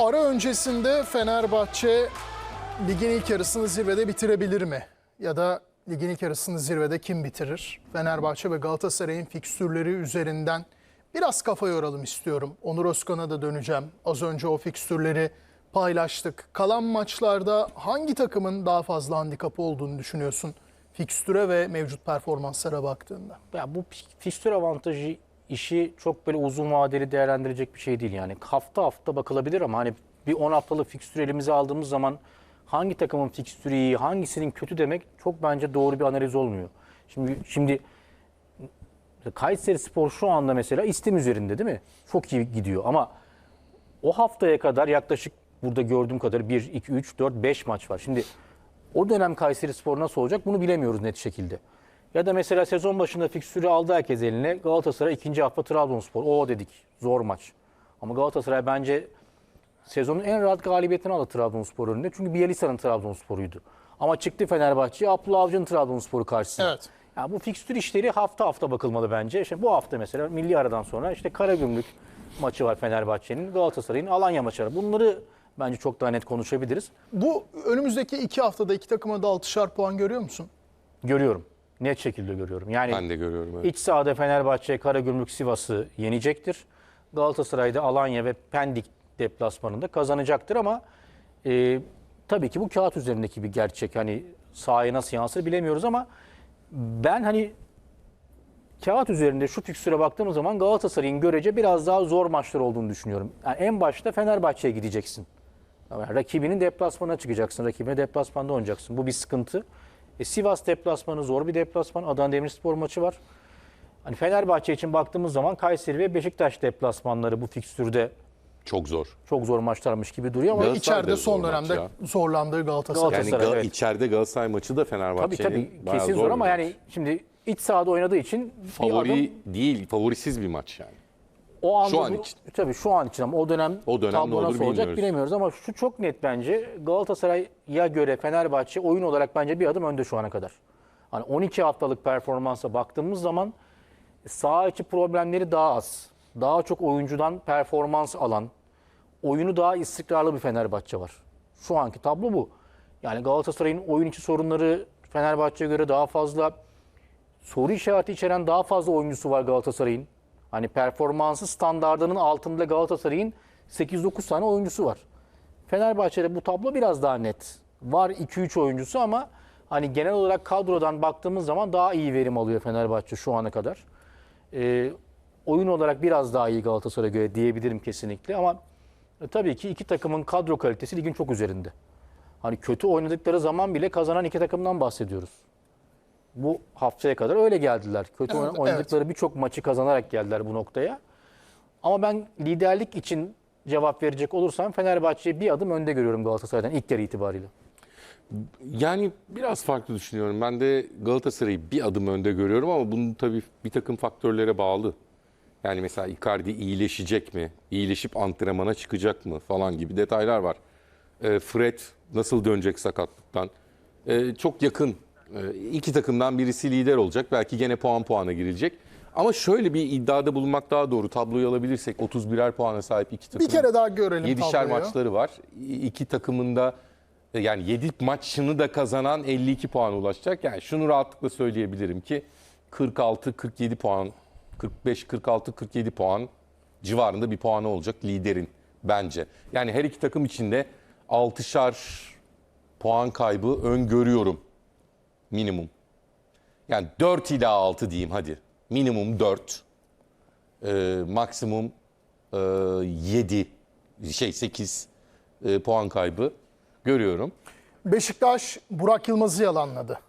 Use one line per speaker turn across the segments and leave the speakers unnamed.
Ara öncesinde Fenerbahçe ligin ilk yarısını zirvede bitirebilir mi? Ya da ligin ilk yarısını zirvede kim bitirir? Fenerbahçe ve Galatasaray'ın fikstürleri üzerinden biraz kafa yoralım istiyorum. Onur Özkan'a da döneceğim. Az önce o fikstürleri paylaştık. Kalan maçlarda hangi takımın daha fazla handikapı olduğunu düşünüyorsun? Fikstüre ve mevcut performanslara baktığında.
Ya bu fikstür avantajı işi çok böyle uzun vadeli değerlendirecek bir şey değil yani. Hafta hafta bakılabilir ama hani bir 10 haftalık fikstür elimize aldığımız zaman hangi takımın fikstürü iyi, hangisinin kötü demek çok bence doğru bir analiz olmuyor. Şimdi şimdi Kayseri Spor şu anda mesela istim üzerinde değil mi? Çok iyi gidiyor ama o haftaya kadar yaklaşık burada gördüğüm kadar 1, 2, 3, 4, 5 maç var. Şimdi o dönem Kayseri Spor nasıl olacak bunu bilemiyoruz net şekilde. Ya da mesela sezon başında fikstürü aldı herkes eline. Galatasaray ikinci hafta Trabzonspor. O dedik zor maç. Ama Galatasaray bence sezonun en rahat galibiyetini aldı Trabzonspor önünde. Çünkü Bielitsa'nın Trabzonspor'uydu. Ama çıktı Fenerbahçe Abdullah Avcı'nın Trabzonspor'u karşısına.
Evet.
Ya bu fikstür işleri hafta hafta bakılmalı bence. İşte bu hafta mesela milli aradan sonra işte Karagümrük maçı var Fenerbahçe'nin, Galatasaray'ın Alanya maçı var. Bunları bence çok daha net konuşabiliriz.
Bu önümüzdeki iki haftada iki takıma da 6'şar puan görüyor musun?
Görüyorum. Net şekilde görüyorum. Yani
Ben de görüyorum. Evet.
İç sahada Fenerbahçe, Karagümrük, Sivas'ı yenecektir. Galatasaray'da Alanya ve Pendik deplasmanında kazanacaktır ama e, tabii ki bu kağıt üzerindeki bir gerçek. Hani sahaya nasıl yansır bilemiyoruz ama ben hani kağıt üzerinde şu fikstüre baktığımız zaman Galatasaray'ın görece biraz daha zor maçlar olduğunu düşünüyorum. Yani en başta Fenerbahçe'ye gideceksin. Yani rakibinin deplasmana çıkacaksın. Rakibine deplasmanda oynayacaksın. Bu bir sıkıntı. E, Sivas deplasmanı zor bir deplasman. Adana Demirspor maçı var. Hani Fenerbahçe için baktığımız zaman Kayseri ve Beşiktaş deplasmanları bu fikstürde
Çok zor.
çok zor maçlarmış gibi duruyor ama
Galatasaray
İçeride
da
son
zor maç
dönemde
ya.
zorlandığı Galatasaray.
Yani
Galatasaray,
Gal-
evet.
içeride Galatasaray maçı da
tabii
Fenerbahçe'nin
tabii
bayağı
kesin zor
bir
ama
maç.
yani şimdi iç sahada oynadığı için bir
favori
adım
değil, favorisiz bir maç yani.
O anda
Şu an
bu-
için.
Tabii şu an için ama o dönem,
O dönem
tablo nasıl olacak
bilmiyoruz.
bilemiyoruz ama şu çok net bence Galatasaray'a göre Fenerbahçe oyun olarak bence bir adım önde şu ana kadar. Hani 12 haftalık performansa baktığımız zaman sağ içi problemleri daha az. Daha çok oyuncudan performans alan, oyunu daha istikrarlı bir Fenerbahçe var. Şu anki tablo bu. Yani Galatasaray'ın oyun içi sorunları Fenerbahçe'ye göre daha fazla soru işareti içeren daha fazla oyuncusu var Galatasaray'ın. Hani performansı standardının altında Galatasaray'ın 8-9 tane oyuncusu var. Fenerbahçe'de bu tablo biraz daha net. Var 2-3 oyuncusu ama hani genel olarak kadrodan baktığımız zaman daha iyi verim alıyor Fenerbahçe şu ana kadar. Ee, oyun olarak biraz daha iyi Galatasaray'a göre diyebilirim kesinlikle ama e, tabii ki iki takımın kadro kalitesi ligin çok üzerinde. Hani kötü oynadıkları zaman bile kazanan iki takımdan bahsediyoruz bu haftaya kadar öyle geldiler. Kötü
Evet,
oynadıkları birçok maçı kazanarak geldiler bu noktaya. Ama ben liderlik için cevap verecek olursam Fenerbahçe'yi bir adım önde görüyorum Galatasaray'dan ilk yarı itibariyle.
Yani biraz farklı düşünüyorum. Ben de Galatasaray'ı bir adım önde görüyorum ama bunun tabii bir takım faktörlere bağlı. Yani mesela Icardi iyileşecek mi? İyileşip antrenmana çıkacak mı? Falan gibi detaylar var. Ee, Fred nasıl dönecek sakatlıktan? Ee, çok yakın. Ee, iki takımdan birisi lider olacak. Belki gene puan puana girilecek. Ama şöyle bir iddiada bulunmak daha doğru. Tabloyu alabilirsek 31'er puana sahip iki takım.
Bir kere daha görelim
7'şer
tabloyu.
maçları var. İki takımın da e, yani 7 maçını da kazanan 52 puan ulaşacak. Yani şunu rahatlıkla söyleyebilirim ki 46 47 puan 45 46 47 puan civarında bir puanı olacak liderin bence. Yani her iki takım için de 6'şar puan kaybı öngörüyorum minimum. Yani 4 ila 6 diyeyim hadi. Minimum 4. Ee, maksimum e, 7 şey 8 e, puan kaybı görüyorum.
Beşiktaş Burak Yılmaz'ı yalanladı.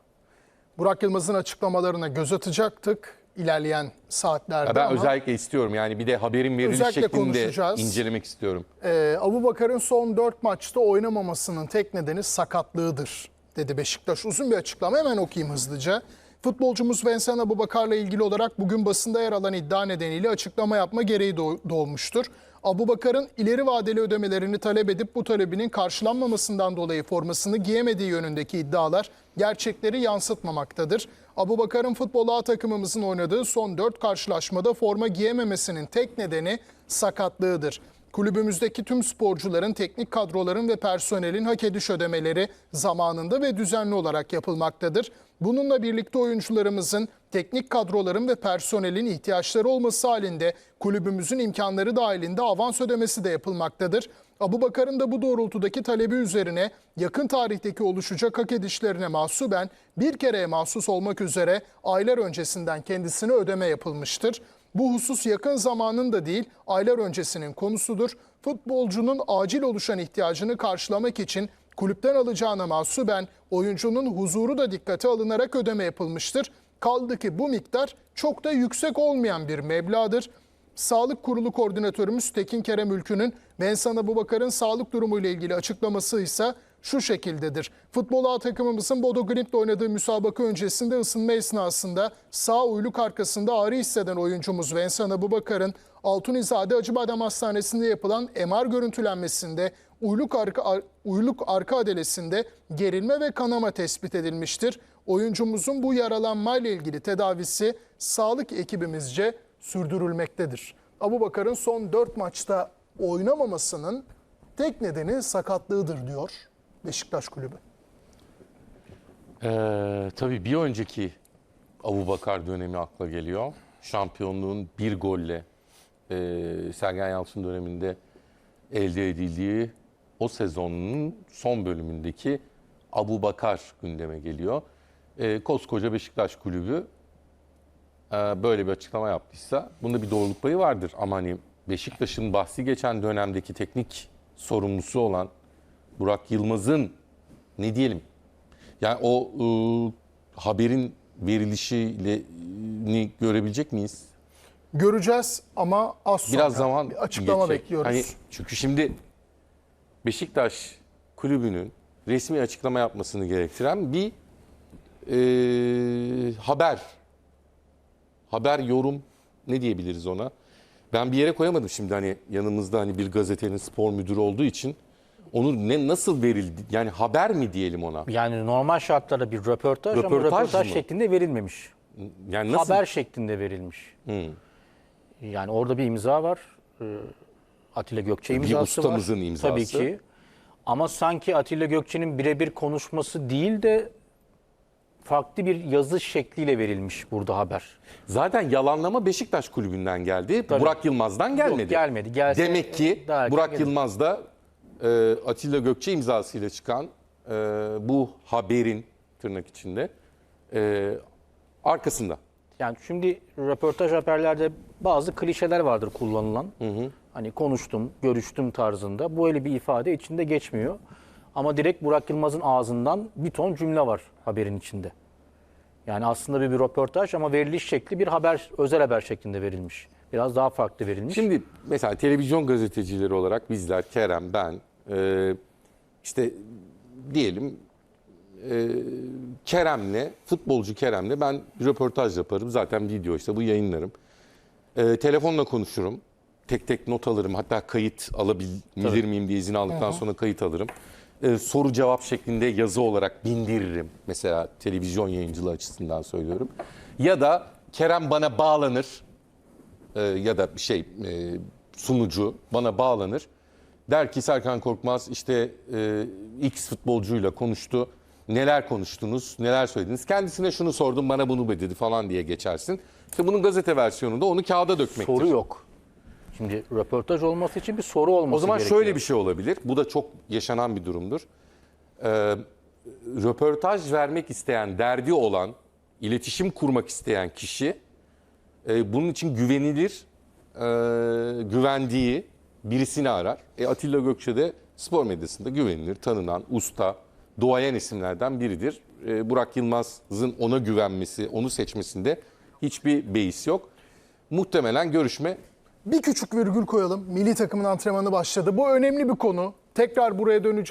Burak Yılmaz'ın açıklamalarına göz atacaktık ilerleyen saatlerde
Ya ben
ama
özellikle istiyorum yani bir de haberin veriliş şeklinde incelemek istiyorum.
e, Abu Bakar'ın son 4 maçta oynamamasının tek nedeni sakatlığıdır dedi Beşiktaş. Uzun bir açıklama hemen okuyayım hızlıca. Futbolcumuz Vincent Abu Bakar'la ilgili olarak bugün basında yer alan iddia nedeniyle açıklama yapma gereği doğ- doğmuştur. Abu Bakar'ın ileri vadeli ödemelerini talep edip bu talebinin karşılanmamasından dolayı formasını giyemediği yönündeki iddialar gerçekleri yansıtmamaktadır. Abu Bakar'ın futbol A takımımızın oynadığı son 4 karşılaşmada forma giyememesinin tek nedeni sakatlığıdır. Kulübümüzdeki tüm sporcuların, teknik kadroların ve personelin hak ediş ödemeleri zamanında ve düzenli olarak yapılmaktadır. Bununla birlikte oyuncularımızın, teknik kadroların ve personelin ihtiyaçları olması halinde kulübümüzün imkanları dahilinde avans ödemesi de yapılmaktadır. Abu Bakar'ın da bu doğrultudaki talebi üzerine yakın tarihteki oluşacak hak edişlerine mahsuben bir kereye mahsus olmak üzere aylar öncesinden kendisine ödeme yapılmıştır. Bu husus yakın zamanın da değil, aylar öncesinin konusudur. Futbolcunun acil oluşan ihtiyacını karşılamak için kulüpten alacağına mahsuben oyuncunun huzuru da dikkate alınarak ödeme yapılmıştır. Kaldı ki bu miktar çok da yüksek olmayan bir meblağdır. Sağlık Kurulu Koordinatörümüz Tekin Kerem Ülkü'nün Bensan Abubakar'ın sağlık durumuyla ilgili açıklaması ise şu şekildedir. Futbol A takımımızın Bodo Glimt'le oynadığı müsabaka öncesinde ısınma esnasında sağ uyluk arkasında ağrı hisseden oyuncumuz Vensan Abubakar'ın Altunizade Acıbadem Hastanesi'nde yapılan MR görüntülenmesinde uyluk arka, uyluk arka adelesinde gerilme ve kanama tespit edilmiştir. Oyuncumuzun bu yaralanmayla ilgili tedavisi sağlık ekibimizce sürdürülmektedir. Abu Bakar'ın son 4 maçta oynamamasının tek nedeni sakatlığıdır diyor Beşiktaş Kulübü.
Ee, tabii bir önceki Abu Bakar dönemi akla geliyor. Şampiyonluğun bir golle e, Sergen Yalçın döneminde elde edildiği o sezonun son bölümündeki Abu Bakar gündeme geliyor. E, koskoca Beşiktaş Kulübü e, böyle bir açıklama yaptıysa bunda bir doğruluk payı vardır. Ama hani Beşiktaş'ın bahsi geçen dönemdeki teknik sorumlusu olan Burak Yılmaz'ın ne diyelim yani o e, haberin verilişini ni görebilecek miyiz?
Göreceğiz ama az sonra
Biraz zaman
bir açıklama
geçecek.
bekliyoruz.
Hani çünkü şimdi Beşiktaş kulübünün resmi açıklama yapmasını gerektiren bir e, haber. Haber, yorum ne diyebiliriz ona? Ben bir yere koyamadım şimdi hani yanımızda hani bir gazetenin spor müdürü olduğu için onu ne nasıl verildi? Yani haber mi diyelim ona?
Yani normal şartlarda bir röportaj, ama
Röportaj
röportaj
mı?
şeklinde verilmemiş.
Yani nasıl?
Haber şeklinde verilmiş. Yani orada bir imza var. Ee, Atilla Gökçe
Bir
imzası
ustamızın
var.
imzası.
Tabii ki. Ama sanki Atilla Gökçe'nin birebir konuşması değil de farklı bir yazı şekliyle verilmiş burada haber.
Zaten yalanlama Beşiktaş kulübünden geldi. Burak Yılmaz'dan gelmedi.
gelmedi. Gelse,
Demek ki Burak
gelir.
Yılmaz da e, Atilla Gökçe imzasıyla çıkan e, bu haberin tırnak içinde e, arkasında.
Yani şimdi röportaj haberlerde bazı klişeler vardır kullanılan. Hani konuştum, görüştüm tarzında. Bu öyle bir ifade içinde geçmiyor. Ama direkt Burak Yılmaz'ın ağzından bir ton cümle var haberin içinde. Yani aslında bir, bir röportaj ama veriliş şekli bir haber, özel haber şeklinde verilmiş. Biraz daha farklı verilmiş.
Şimdi mesela televizyon gazetecileri olarak bizler Kerem, ben e, işte diyelim e, Kerem'le, futbolcu Kerem'le ben röportaj yaparım. Zaten video işte bu yayınlarım. E, telefonla konuşurum. Tek tek not alırım. Hatta kayıt alabilir miyim diye izin aldıktan sonra kayıt alırım. E, soru cevap şeklinde yazı olarak bindiririm. Mesela televizyon yayıncılığı açısından söylüyorum. Ya da Kerem bana bağlanır e, ya da bir şey e, sunucu bana bağlanır. Der ki Serkan Korkmaz işte e, X futbolcuyla konuştu. Neler konuştunuz, neler söylediniz? Kendisine şunu sordum, bana bunu dedi falan diye geçersin. İşte bunun gazete versiyonunda onu kağıda dökmektir.
soru yok. Şimdi röportaj olması için bir soru olması
O zaman
gerekiyor.
şöyle bir şey olabilir. Bu da çok yaşanan bir durumdur. Ee, röportaj vermek isteyen, derdi olan, iletişim kurmak isteyen kişi e, bunun için güvenilir, e, güvendiği birisini arar. E, Atilla Gökçe de spor medyasında güvenilir, tanınan, usta, doğayan isimlerden biridir. E, Burak Yılmaz'ın ona güvenmesi, onu seçmesinde hiçbir beis yok. Muhtemelen görüşme
Bir küçük virgül koyalım. Milli takımın antrenmanı başladı. Bu önemli bir konu. Tekrar buraya döneceğiz.